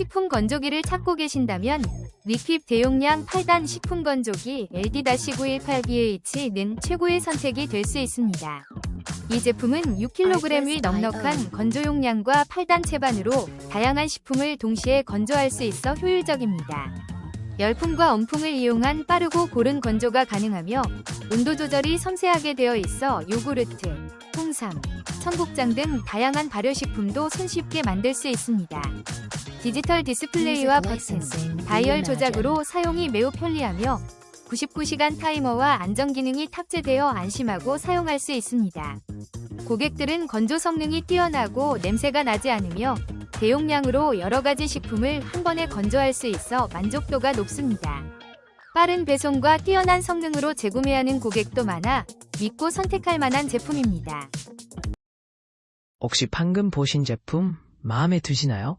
식품 건조기를 찾고 계신다면 리퀴 대용량 8단 식품 건조기 LD-918BH는 최고의 선택이 될 수 있습니다. 이 제품은 6kg의 넉넉한 건조 용량과 8단 채반으로 다양한 식품을 동시에 건조할 수 있어 효율적입니다. 열풍과 엄풍을 이용한 빠르고 고른 건조가 가능하며 온도 조절이 섬세하게 되어 있어 요구르트, 홍삼, 청국장 등 다양한 발효식품도 손쉽게 만들 수 있습니다. 디지털 디스플레이와 버튼, 다이얼 조작으로 사용이 매우 편리하며 99시간 타이머와 안전 기능이 탑재되어 안심하고 사용할 수 있습니다. 고객들은 건조 성능이 뛰어나고 냄새가 나지 않으며 대용량으로 여러 가지 식품을 한 번에 건조할 수 있어 만족도가 높습니다. 빠른 배송과 뛰어난 성능으로 재구매하는 고객도 많아 믿고 선택할 만한 제품입니다. 혹시 방금 보신 제품 마음에 드시나요?